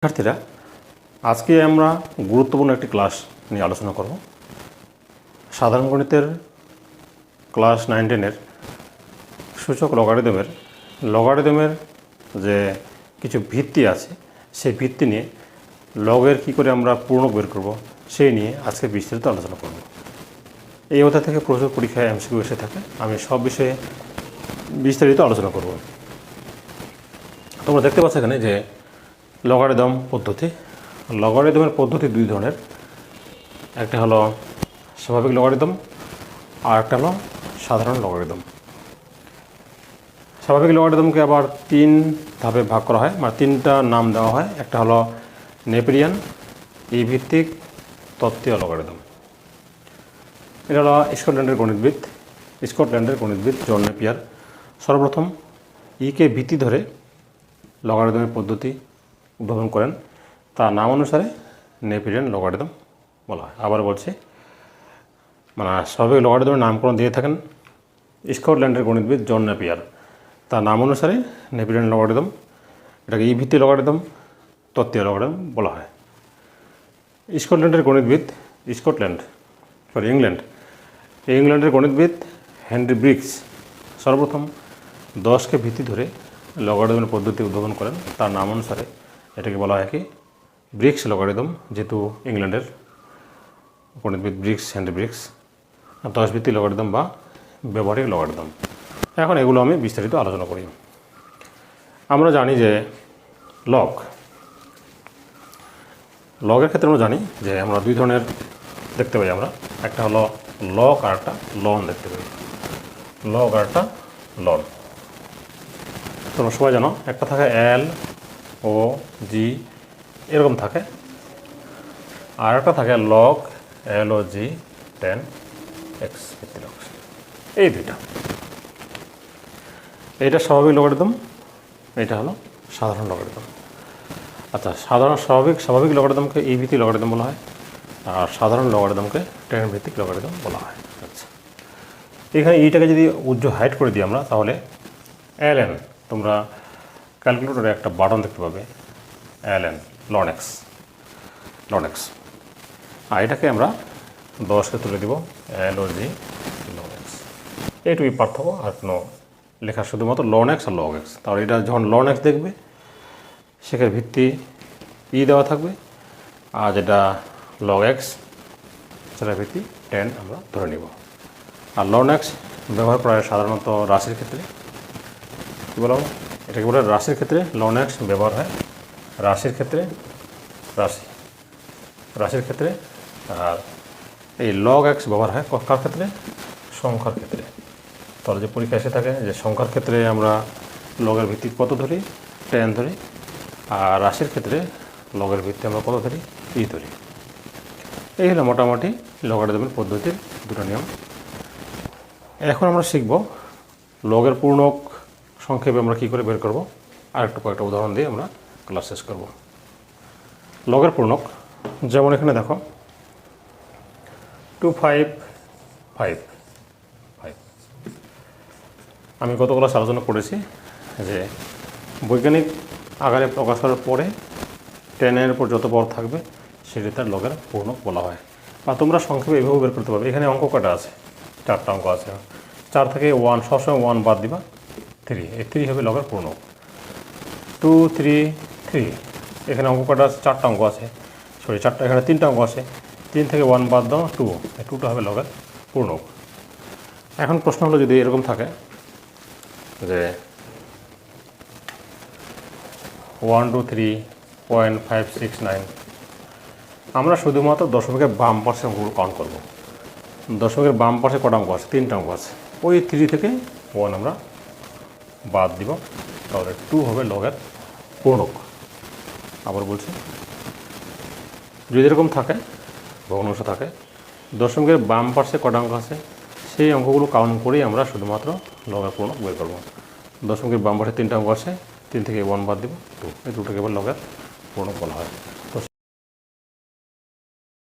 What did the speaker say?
শিক্ষার্থীরা, আজকে আমরা গুরুত্বপূর্ণ একটি ক্লাস নিয়ে আলোচনা করব। সাধারণ গণিতের ক্লাস নাইন টেনের সূচক লগারিদমের লগারিদমের যে কিছু ভিত্তি আছে, সেই ভিত্তি নিয়ে লগের কি করে আমরা পূর্ণ বের করব, সেই নিয়ে আজকে বিস্তারিত আলোচনা করব। এই অধ্যায় থেকে প্রচুর পরীক্ষায় এমসিকিউ এসে থাকে, আমি সব বিষয়ে বিস্তারিত আলোচনা করব। তোমরা দেখতে পাচ্ছ এখানে যে লগারিদম পদ্ধতি। লগারিদমের পদ্ধতি দুই ধরনের। একটা হলো স্বাভাবিক লগারিদম, আর একটা হলো সাধারণ লগারিদম। স্বাভাবিক লগারিদমকে আবার তিন ধাপে ভাগ করা হয় মানে তিনটা নাম দেওয়া হয়। একটা হলো নেপেরিয়ান ই ভিত্তিক তত্ত্বীয় লগারিদম। এটা হলো স্কটল্যান্ডের গণিতবিদ স্কটল্যান্ডের গণিতবিদ জন নেপিয়ার। সর্বপ্রথম ইকে ভিত্তি ধরে লগারিদমের পদ্ধতি উদ্ভাবন করেন। তার নাম অনুসারে নেপিরিয়ান লগারিদম বলা হয়। আবার বলছি মানে স্বাভাবিক লগারিদমের নামকরণ দিয়ে থাকেন স্কটল্যান্ডের গণিতবিদ জন নেপিয়ার। তার নাম অনুসারে নেপিরিয়ান লগারিদম, এটাকে ই ভিত্তি লগারিদম, তত্ত্বীয় লগারিদম বলা হয়। স্কটল্যান্ডের গণিতবিদ, স্কটল্যান্ড সরি ইংল্যান্ড। ইংল্যান্ডের গণিতবিদ হেনরি ব্রিক্স সর্বপ্রথম দশকে ভিত্তি ধরে লগারিদমের পদ্ধতি উদ্ভাবন করেন। তার নাম অনুসারে এটাকে বলা হয় কি? ব্রিক্স লগারিদম যেহেতু ইংল্যান্ডের গণিতবিদ ব্রিক্স, হেনরি ব্রিক্স দশ ভিত্তি লগারিদম বা ব্যবহারিক লগারিদম এখন এগুলো আমি বিস্তারিত আলোচনা করি। আমরা জানি যে লগ লগের ক্ষেত্রে আমরা জানি যে আমরা দুই ধরনের দেখতে পাই আমরা। একটা হলো লগ আর একটা লন দেখতে পাই। লগ আর একটা লন তোমরা সবাই জানো, একটা থাকে এল ও, জি, এরকম থাকে। আর একটা থাকে লক এল ও জি টেন এক্স লগ এই দুইটা। এইটা স্বাভাবিক লগারিদম এটা হলো সাধারণ লগারিদম আচ্ছা সাধারণ স্বাভাবিক স্বাভাবিক লগারিদমকে এই ভিত্তিক লগারিদম বলা হয়, আর সাধারণ লগারিদমকে টেন ভিত্তিক লগারিদম বলা হয়। আচ্ছা এখানে এইটাকে যদি উজ্জ্বল হাইট করে দিই আমরা, তাহলে এল এন তোমরা ক্যালকুলেটরে একটা বাটন দেখতে পাবে এল এন লনেক্স লনেক্স। আর এটাকে আমরা দশকে তুলে দিব এল জি লনেক্স। এইটুকুই পার্থক্য, আর কোনো লেখা শুধুমাত্র লনেক্স আর লগ এক্স। তাহলে এটা যখন লনেক্স দেখবে, সেখানে ভিত্তি ই দেওয়া থাকবে, আর যেটা লগ এক্স সেটা ভিত্তি টেন আমরা ধরে নিব। আর লনেক্স ব্যবহার করা সাধারণত রাশির ক্ষেত্রে। কী বলা? এটাকে বলে রাশির ক্ষেত্রে লনেক্স ব্যবহার হয়। রাশির ক্ষেত্রে রাশি। রাশির ক্ষেত্রে আর এই লগ এক্স ব্যবহার হয় কার ক্ষেত্রে? সংখ্যার ক্ষেত্রে। তাহলে যে পরীক্ষা এসে থাকে যে সংখ্যার ক্ষেত্রে আমরা লগের ভিত্তি কত ধরি? টেন ধরি। আর রাশির ক্ষেত্রে লগের ভিত্তি আমরা কত ধরি? ই ধরি। এই হলো মোটামুটি লগারিদমের পদ্ধতির দুটো নিয়ম। এখন আমরা শিখব লগের পূর্ণক সংক্ষেপে আমরা কী করে বের করব? আর একটু কয়েকটা উদাহরণ দিয়ে আমরা ক্লাস শেষ করব। লগের পূর্ণক, যেমন এখানে দেখো টু ফাইভ ফাইভ ফাইভ আমি গত ক্লাস আলোচনা করেছি যে বৈজ্ঞানিক আকারে প্রকাশ করার পরে টেনের উপর যত বড় থাকবে, সেটি তার লগের পূর্ণক বলা হয়। বা তোমরা সংক্ষেপে এভাবে বের করতে পারবে। এখানে অঙ্ক কটা আছে? চারটা অঙ্ক আছে। চার থেকে ওয়ান সবসময় ওয়ান বাদ দিবা। থ্রি এই থ্রি হবে লগের পূর্ণ। টু থ্রি থ্রি এখানে অঙ্ক কটা আছে? চারটা অঙ্ক আছে। সরি চারটা। এখানে তিনটা অঙ্ক আছে। তিন থেকে ওয়ান বাদ দাও টু এই টুটা হবে লগের পূর্ণ। এখন প্রশ্ন হলো, যদি এরকম থাকে যে one two three point five six nine আমরা শুধুমাত্র দশমিকের বাম পাশে অঙ্কগুলো কাউন্ট করব। দশমিকের বাম পাশে কটা অঙ্ক আছে? তিনটা অঙ্ক আছে। ওই থ্রি থেকে ওয়ান আমরা বাদ দিব। তাহলে টু হবে লগের পূর্ণক। আবার বলছি, যদি এরকম থাকে ভগ্নাংশ থাকে, দশমিকের বাম পাশে কটা অঙ্ক আছে, সেই অঙ্কগুলো কাউন্ট করেই আমরা শুধুমাত্র লগের পূর্ণক বের করব। দশমিকের বাম পাশে তিনটা অঙ্ক আছে, তিন থেকে ওয়ান বাদ দিব। টু এই দুটোকে এবার লগের পূর্ণক বলা হয়।